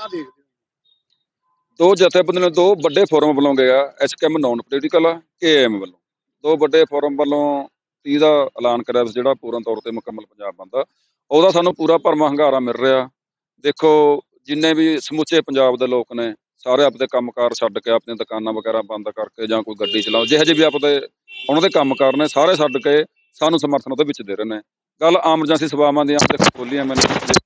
ਕਿੱਦਾਂ ਦੇਖਦੇ ਹੋ? ਦੋ ਜਥੇਬੰਦੀਆਂ ਨੇ ਦੋ ਵੱਡੇ ਫੋਰਮ ਵੱਲੋਂ ਗਿਆ ਐਸਕੇਐਮ ਨਾਨ ਪੋਲੀਟੀਕਲ ਕੇਐਮ ਵੱਲੋਂ। ਦੋ ਵੱਡੇ ਫੋਰਮ ਵੱਲੋਂ 30 ਦਾ ਐਲਾਨ ਕਰਿਆ ਜਿਹੜਾ ਪੂਰਨ ਤੌਰ ਤੇ ਮੁਕੰਮਲ ਪੰਜਾਬ ਬੰਦਾ ਉਹਦਾ ਸਾਨੂੰ ਪੂਰਾ ਭਰਮਾ ਹੰਗਾਰਾ ਮਿਲ ਰਿਹਾ। ਦੇਖੋ, ਜਿੰਨੇ ਵੀ ਸਮੁੱਚੇ ਪੰਜਾਬ ਦੇ ਲੋਕ ਨੇ, ਸਾਰੇ ਆਪਦੇ ਕੰਮਕਾਰ ਛੱਡ ਕੇ, ਆਪਣੀਆਂ ਦੁਕਾਨਾਂ ਵਗੈਰਾ ਬੰਦ ਕਰਕੇ ਜਾਂ ਕੋਈ ਗੱਡੀ ਚਲਾਓ, ਜਿਹੇ ਜਿਹੇ ਵੀ ਆਪਦੇ ਉਹਨਾਂ ਦੇ ਕੰਮਕਾਰ ਨੇ, ਸਾਰੇ ਛੱਡ ਕੇ ਸਾਨੂੰ ਸਮਰਥਨ ਉਹਦੇ ਵਿੱਚ ਦੇ ਰਹੇ ਨੇ। ਗੱਲ ਐਮਰਜੈਂਸੀ ਸੇਵਾਵਾਂ ਦੀਆਂ, ਦੇਖੋ, ਖੋਲੀਆਂ ਮੈਨੂੰ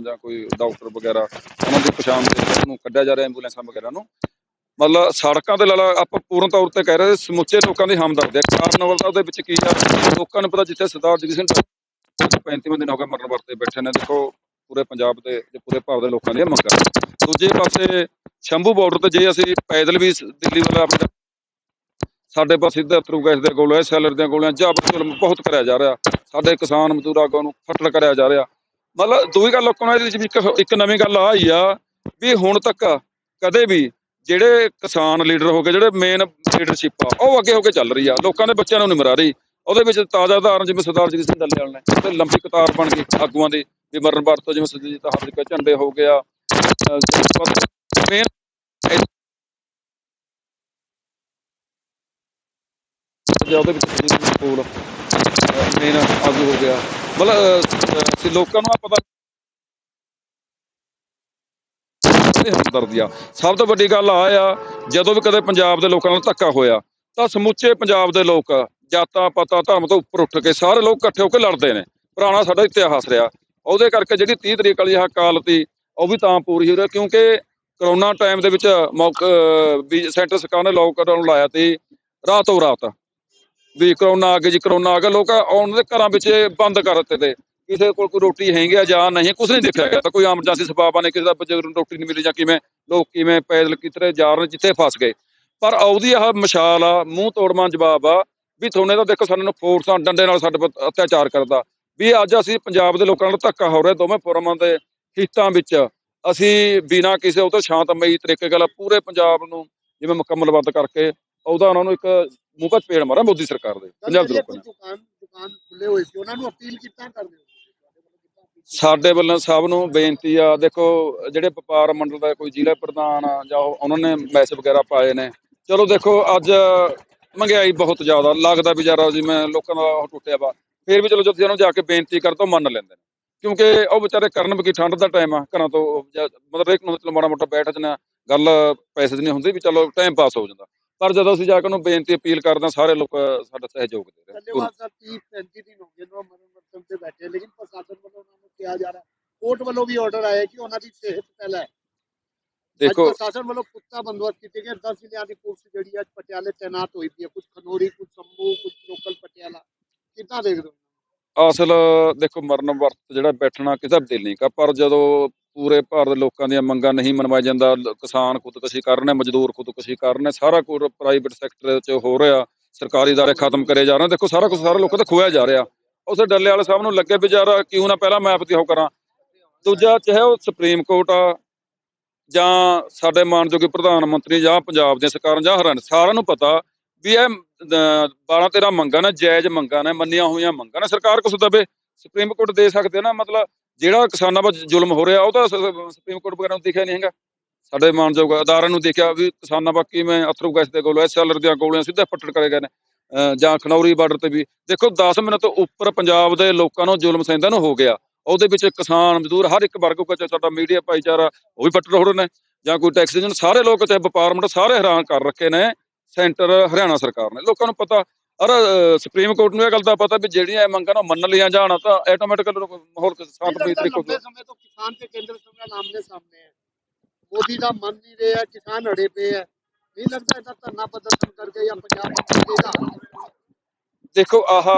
ਜਾਂ ਕੋਈ ਡਾਕਟਰ ਵਗੈਰਾ, ਉਹਨਾਂ ਦੀ ਪਛਾਣ ਦੇ ਉਹਨੂੰ ਕੱਢਿਆ ਜਾ ਰਿਹਾ ਐਂਬੂਲੈਂਸਾਂ ਵਗੈਰਾ ਨੂੰ। ਮਤਲਬ ਸੜਕਾਂ ਤੇ ਲਾਲਾ ਆਪਾਂ ਪੂਰਨ ਤੌਰ ਤੇ ਕਹਿ ਰਹੇ, ਸਮੁੱਚੇ ਲੋਕਾਂ ਦੀ ਹਮਦਰਦੀ ਹੈ। ਕਾਰਨ ਵੱਲ ਉਹਦੇ ਵਿੱਚ ਕੀ ਆ ਲੋਕਾਂ ਨੂੰ ਪਤਾ ਜਿੱਥੇ ਸਰਦਾਰ ਜਗਜੀਤ ਸਿੰਘ 35 ਦਿਨ ਹੋ ਗਏ ਮਰਨ ਵਰਤੇ ਬੈਠੇ ਨੇ। ਦੇਖੋ, ਪੂਰੇ ਪੰਜਾਬ ਦੇ, ਤੇ ਪੂਰੇ ਭਾਰਤ ਦੇ ਲੋਕਾਂ ਦੀਆਂ ਮੰਗਾਂ। ਦੂਜੇ ਪਾਸੇ ਸ਼ੰਭੂ ਬਾਰਡਰ ਤੇ ਜੇ ਅਸੀਂ ਪੈਦਲ ਵੀ ਦਿੱਲੀ ਵੱਲ ਆਪਣੇ ਸਾਡੇ ਪਾਸ ਸਿੱਧਾ ਥਰੂ ਗੈਸ ਦੇ ਗੋਲੇ ਸੈਲਰ ਦੀਆਂ ਗੋਲੀਆਂ ਜਾਬਰ ਜ਼ੁਲਮ ਬਹੁਤ ਕਰਿਆ ਜਾ ਰਿਹਾ। ਸਾਡੇ ਕਿਸਾਨ ਮਜ਼ਦੂਰ ਆਗੂਆਂ ਨੂੰ ਫਟਲ ਕਰਿਆ ਜਾ ਰਿਹਾ। ਮਤਲਬ ਦੂਜੀ ਗੱਲ ਲੋਕਾਂ ਨੂੰ ਇਹਦੇ ਵਿੱਚ ਇੱਕ ਇੱਕ ਨਵੀਂ ਗੱਲ ਆ ਆ ਵੀ ਹੁਣ ਤੱਕ ਕਦੇ ਵੀ ਜਿਹੜੇ ਕਿਸਾਨ ਲੀਡਰ ਹੋ ਗਏ, ਜਿਹੜੇ ਮੇਨ ਲੀਡਰਸ਼ਿਪ ਆ, ਉਹ ਅੱਗੇ ਹੋ ਕੇ ਚੱਲ ਰਹੀ ਆ। ਲੋਕਾਂ ਦੇ ਬੱਚਿਆਂ ਨੂੰ ਨਹੀਂ ਮਰਾ ਰਹੀ। ਉਹਦੇ ਵਿੱਚ ਤਾਜ਼ਾ ਉਦਾਹਰਨ ਜਿਵੇਂ ਸਰਦਾਰ ਜਗਜੀਤ ਸਿੰਘ ਡੱਲੇਵਾਲ ਨੇ ਤੇ ਲੰਬੀ ਕਤਾਰ ਬਣ ਗਈ ਆਗੂਆਂ ਦੀ, ਵੀ ਮਰਨ ਵਰਤ ਤੋਂ ਜਿਵੇਂ ਸੁਰਜੀਤ ਹਾਰ ਝੰਡੇ ਹੋ ਗਿਆ ਮੇਨ ਉਹਦੇ ਵਿੱਚ ਸਕੂਲ ਮੇਨ ਆਗੂ ਹੋ ਗਿਆ। ਮਤਲਬ ਲੋਕਾਂ ਨੂੰ ਆ ਪਤਾ ਹਮਦਰਦੀ ਆ। ਸਭ ਤੋਂ ਵੱਡੀ ਗੱਲ ਆ ਆ, ਜਦੋਂ ਵੀ ਕਦੇ ਪੰਜਾਬ ਦੇ ਲੋਕਾਂ ਨਾਲ ਧੱਕਾ ਹੋਇਆ, ਤਾਂ ਸਮੁੱਚੇ ਪੰਜਾਬ ਦੇ ਲੋਕ ਜਾਤਾਂ ਪਾਤਾਂ ਧਰਮ ਤੋਂ ਉੱਪਰ ਉੱਠ ਕੇ ਸਾਰੇ ਲੋਕ ਇਕੱਠੇ ਹੋ ਕੇ ਲੜਦੇ ਨੇ। ਪੁਰਾਣਾ ਸਾਡਾ ਇਤਿਹਾਸ ਰਿਹਾ। ਉਹਦੇ ਕਰਕੇ ਜਿਹੜੀ 30 ਤਰੀਕ ਵਾਲੀ ਆਹ ਕਾਲ ਤੀ ਉਹ ਵੀ ਤਾਂ ਪੂਰੀ ਹੋ ਰਹੀ, ਕਿਉਂਕਿ ਕਰੋਨਾ ਟਾਈਮ ਦੇ ਵਿੱਚ ਮੌਕ- ਸੈਂਟਰ ਸਰਕਾਰ ਨੇ ਲੋਕਡਾਊਨ ਲਾਇਆ ਤੇ ਰਾਤੋਂ ਰਾਤ। ਵੀ ਕਰੋਨਾ ਆ ਗਿਆ ਜੀ, ਕਰੋਨਾ ਆ ਗਿਆ ਲੋਕ ਉਹਨਾਂ ਦੇ ਘਰਾਂ ਵਿੱਚ ਬੰਦ ਕਰ ਦਿੱਤੇ ਤੇ। ਕਿਸੇ ਕੋਲ ਕੋਈ ਰੋਟੀ ਹੈਗੀ ਆ ਜਾਂ ਨਹੀਂ ਕੁਝ ਨਹੀਂ ਦੇਖਿਆ ਗਿਆ। ਤਾਂ ਕੋਈ ਐਮਰਜੈਂਸੀ ਸਬਾਬਾ ਨੇ ਕਿਸੇ ਦਾ ਬਜ਼ੁਰਗ ਨੂੰ ਰੋਟੀ ਨਹੀਂ ਮਿਲੀ ਜਾਂ ਕਿਵੇਂ, ਲੋਕ ਕਿਵੇਂ ਪੈਦਲ ਕਿਤਰੇ ਜਾ ਰਹੇ ਜਿੱਥੇ ਫਸ ਗਏ। ਪਰ ਉਹਦੀ ਆਹ ਮਸ਼ਾਲ ਆ, ਮੂੰਹ ਤੋੜਵਾਂ ਜਵਾਬ ਆ, ਵੀ ਤੁਹਾਨੂੰ ਤਾਂ ਦੇਖੋ ਸਾਨੂੰ ਫੋਰਸਾਂ ਡੰਡੇ ਨਾਲ ਸਾਡੇ ਪਰ ਅਤਿਆਚਾਰ ਕਰਦਾ। ਵੀ ਅੱਜ ਅਸੀਂ ਪੰਜਾਬ ਦੇ ਲੋਕਾਂ ਨਾਲ ਧੱਕਾ ਹੋ ਰਿਹਾ, ਦੋਵੇਂ ਫੋਰਮਾਂ ਦੇ ਹਿੱਤਾਂ ਵਿੱਚ। ਅਸੀਂ ਬਿਨਾਂ ਕਿਸੇ, ਉਹ ਤੋਂ ਸ਼ਾਂਤਮਈ ਤਰੀਕੇ ਨਾਲ ਪੂਰੇ ਪੰਜਾਬ ਨੂੰ ਜਿਵੇਂ ਮੁਕੰਮਲ ਮੁਕੰਮਲਬੱਧ ਕਰਕੇ, ਉਹਦਾ ਉਹਨਾਂ ਨੂੰ ਇੱਕ ਮੂੰਹ ਪੇੜ ਮਾਰਿਆ ਮੋਦੀ ਸਰਕਾਰ ਦੇ ਪੰਜਾਬ ਦੇ ਲੋਕਾਂ ਨੇ ਦੁਕਾਨ ਦੁਕਾਨ ਖੁੱਲੇ ਹੋਏ ਸੀ ਉਹਨਾਂ ਨੂੰ ਅਪੀਲ ਕਿੱਦਾਂ ਕਰਦੇ ਹੋ ਸਾਡੇ ਵੱਲੋਂ ਸਭ ਨੂੰ ਬੇਨਤੀ ਆ ਦੇਖੋ ਜਿਹੜੇ ਵਪਾਰ ਮੰਡਲ ਦਾ ਕੋਈ ਜ਼ਿਲ੍ਹਾ ਪ੍ਰਧਾਨ ਆ ਜਾਂ ਉਹ- ਉਹਨਾਂ ਨੇ ਮੈਸੇਜ ਵਗੈਰਾ ਪਾਏ ਨੇ ਚਲੋ ਦੇਖੋ ਅੱਜ ਮਹਿੰਗਾਈ ਬਹੁਤ ਜ਼ਿਆਦਾ ਲੱਗਦਾ ਵੀ ਜਰਾ ਜਿਵੇਂ ਲੋਕਾਂ ਦਾ ਉਹ ਟੁੱਟਿਆ ਵਾ ਫਿਰ ਵੀ ਚਲੋ ਜਦੋਂ ਨੂੰ ਜਾ ਕੇ ਬੇਨਤੀ ਕਰ ਤਾਂ ਮੰਨ ਲੈਂਦੇ ਨੇ। ਕਿਉਂਕਿ ਉਹ ਵਿਚਾਰੇ ਕਰਨ ਵੀ ਠੰਡ ਦਾ ਟਾਈਮ ਆ ਘਰਾਂ ਤੋਂ ਮਤਲਬ ਇੱਕ ਨੂੰ ਚਲੋ ਮਾੜਾ ਮੋਟਾ ਬੈਠ ਜਨਾ ਗੱਲ ਪੈਸੇ ਦੀ ਨਹੀਂ ਹੁੰਦੀ ਵੀ ਚਲੋ ਟਾਈਮ ਪਾਸ ਹੋ ਜਾਂਦਾ। ਪਰ ਜਦੋਂ ਅਸੀਂ ਜਾ ਕੇ ਉਹਨੂੰ ਬੇਨਤੀ ਅਪੀਲ ਕਰਦੇ ਹਾਂ ਸਾਰੇ ਲੋਕ ਸਾਡਾ ਸਹਿਯੋਗ ਦੇ ਰਹੇ। ਧੰਨਵਾਦ ਸਰ 30 35 ਦਿਨ ਹੋ ਗਏ ਨੋ ਮਰਨ ਤੇ ਬੈਠੇ ਲੇਕਿਨ ਪ੍ਰਸ਼ਾਸਨ ਵੱਲੋਂ ਉਹਨਾਂ ਨੂੰ ਕਿਹਾ ਜਾ ਰਿਹਾ ਕੋਰਟ ਵੱਲੋਂ ਵੀ ਆਰਡਰ ਆਇਆ ਕਿ ਉਹਨਾਂ ਦੀ ਸਿਹਤ ਪਹਿਲਾਂ ਹੈ। ਦੇਖੋ ਪ੍ਰਸ਼ਾਸਨ ਵੱਲੋਂ ਪੁਖਤਾ ਬੰਦੋਬਸਤ ਕੀਤੇ ਗਏ 10 ਜ਼ਿਲ੍ਹਿਆਂ ਦੀ ਪੁਲਿਸ ਜਿਹੜੀ ਅੱਜ ਪਟਿਆਲੇ ਤਾਇਨਾਤ ਹੋਈ ਪਈ ਹੈ। ਕੁਝ ਖਨੋਰੀ ਕੁਝ ਸੰਭੂ ਕੁਝ ਲੋਕਲ ਪਟਿਆਲਾ। ਕਿੱਦਾਂ ਦੇਖਦੇ ਹੋ? ਅਸਲ ਦੇਖੋ ਮਰਨ ਵਰਤ ਜਿਹੜਾ ਬੈਠਣਾ ਕਿਸੇ ਦਾ ਦਿਲ ਨਹੀਂ ਕਾ ਪਰ ਜਦੋਂ ਪੂਰੇ ਭਾਰਤ ਦੇ ਲੋਕਾਂ ਦੀਆਂ ਮੰਗਾਂ ਨਹੀਂ ਮਨਵਾਇਆ ਜਾਂਦਾ। ਕਿਸਾਨ ਖੁਦਕਸ਼ੀ ਕਰ ਰਹੇ ਨੇ, ਮਜ਼ਦੂਰ ਖੁਦਕਸ਼ੀ ਕਰ ਰਹੇ ਸਾਰਾ ਕੁਝ ਪ੍ਰਾਈਵੇਟ ਸੈਕਟਰ ਵਿੱਚ ਹੋ ਰਿਹਾ। ਸਰਕਾਰੀ ਦਾਰੇ ਖਤਮ ਕਰੇ ਜਾ ਰਹੇ ਦੇਖੋ, ਸਾਰਾ ਕੁਝ ਸਾਰੇ ਲੋਕਾਂ ਦਾ ਖੋਇਆ ਜਾ ਰਿਹਾ। ਉਸੇ ਡੱਲੇ ਵਾਲੇ ਸਾਹਿਬ ਨੂੰ ਲੱਗੇ ਵਿਚਾਰਾ ਕਿਉਂ ਨਾ ਪਹਿਲਾਂ ਮੈਂ ਪਤੀ ਹੋ ਕਰਾਂ। ਦੂਜਾ, ਚਾਹੇ ਉਹ ਸੁਪਰੀਮ ਕੋਰਟ ਆ, ਜਾਂ ਸਾਡੇ ਮਾਨਯੋਗ ਪ੍ਰਧਾਨ ਮੰਤਰੀ, ਜਾਂ ਪੰਜਾਬ ਦੇ ਸਰਕਾਰ, ਜਾਂ ਹਰਿਆਣਾ, ਸਾਰਿਆਂ ਨੂੰ ਪਤਾ ਵੀ ਇਹ 12 13 ਮੰਗਾਂ ਨੇ, ਜਾਇਜ਼ ਮੰਗਾਂ ਨੇ, ਮੰਨੀਆਂ ਹੋਈਆਂ ਮੰਗਾਂ ਨੇ। ਸਰਕਾਰ ਕੁਝ ਦਵੇ। ਸੁਪਰੀਮ ਕੋਰਟ ਦੇ ਸਕਦੇ ਨਾ, ਮਤਲਬ ਜਿਹੜਾ ਕਿਸਾਨਾਂ 'ਤੇ ਜ਼ੁਲਮ ਹੋ ਰਿਹਾ, ਉਹ ਤਾਂ ਸੁਪਰੀਮ ਕੋਰਟ ਵਗੈਰਾ ਨੂੰ ਦਿਖਿਆ ਨਹੀਂ ਹੈਗਾ। ਸਾਡੇ ਮਾਨਯੋਗ ਅਦਾਰਿਆਂ ਨੂੰ ਦੇਖਿਆ ਵੀ ਕਿਸਾਨਾਂ ਬਾਕੀ ਮੈਂ ਅਥਰੂ ਗੈਸ ਦੇ ਕੋਲ ਐਸਐਲਆਰ ਦੀਆਂ ਗੋਲੀਆਂ ਸਿੱਧਾ ਫੱਟੜ ਕਰੇ ਗਏ ਨੇ। ਜਾਂ ਖਨੌਰੀ ਬਾਰਡਰ ਤੇ ਵੀ। ਦੇਖੋ 10 ਮਿੰਟ ਤੋਂ ਉੱਪਰ ਪੰਜਾਬ ਦੇ ਲੋਕਾਂ ਨੂੰ ਜ਼ੁਲਮ ਸਹਿੰਦਾ ਨੂੰ ਹੋ ਗਿਆ। ਉਹਦੇ ਵਿੱਚ ਕਿਸਾਨ ਮਜ਼ਦੂਰ ਹਰ ਇੱਕ ਵਰਗ ਕੋ ਸਾਡਾ ਮੀਡੀਆ ਭਾਈਚਾਰਾ, ਉਹ ਵੀ ਫੱਟੜ ਹੋ ਰਹੇ ਨੇ। ਜਾਂ ਕੋਈ ਟੈਕਸ ਯੂਨੀਅਨ ਸਾਰੇ ਲੋਕ ਚਾਹੇ ਵਪਾਰ ਮੰਡਲ ਸਾਰੇ ਹੈਰਾਨ ਕਰ ਰੱਖੇ ਨੇ। ਸੈਂਟਰ ਹਰਿਆਣਾ ਸਰਕਾਰ ਨੇ। ਲੋਕਾਂ ਨੂੰ ਪਤਾ ਅਹ, ਸੁਪਰੀਮ ਕੋਰਟ ਨੂੰ ਇਹ ਗੱਲ ਦਾ ਪਤਾ ਵੀ ਜਿਹੜੀਆਂ ਇਹ ਮੰਗਾਂ ਨਾ ਮੰਨ ਲਿਆ ਜਾਣ ਤਾਂ ਆਟੋਮੈਟਿਕਲੀ ਮਾਹੌਲ ਸ਼ਾਂਤਮਈ ਤਰੀਕੇ ਲੰਬੇ ਸਮੇਂ ਤੋਂ ਕਿਸਾਨ ਤੇ ਕੇਂਦਰ ਸਰਕਾਰ ਆਮਨੇ ਸਾਹਮਣੇ ਹੈ। ਮੋਦੀ ਦਾ ਮੰਨ ਨਹੀਂ ਰਿਹਾ ਕਿਸਾਨ ਅੜੇ ਪਏ ਹੈ। ਨਹੀਂ ਲੱਗਦਾ ਇਹਦਾ ਧਰਨਾ ਪ੍ਰਦਰਸ਼ਨ ਕਰਕੇ ਜਾਂ ਪੰਜਾਬ ਦੇਖੋ ਆਹ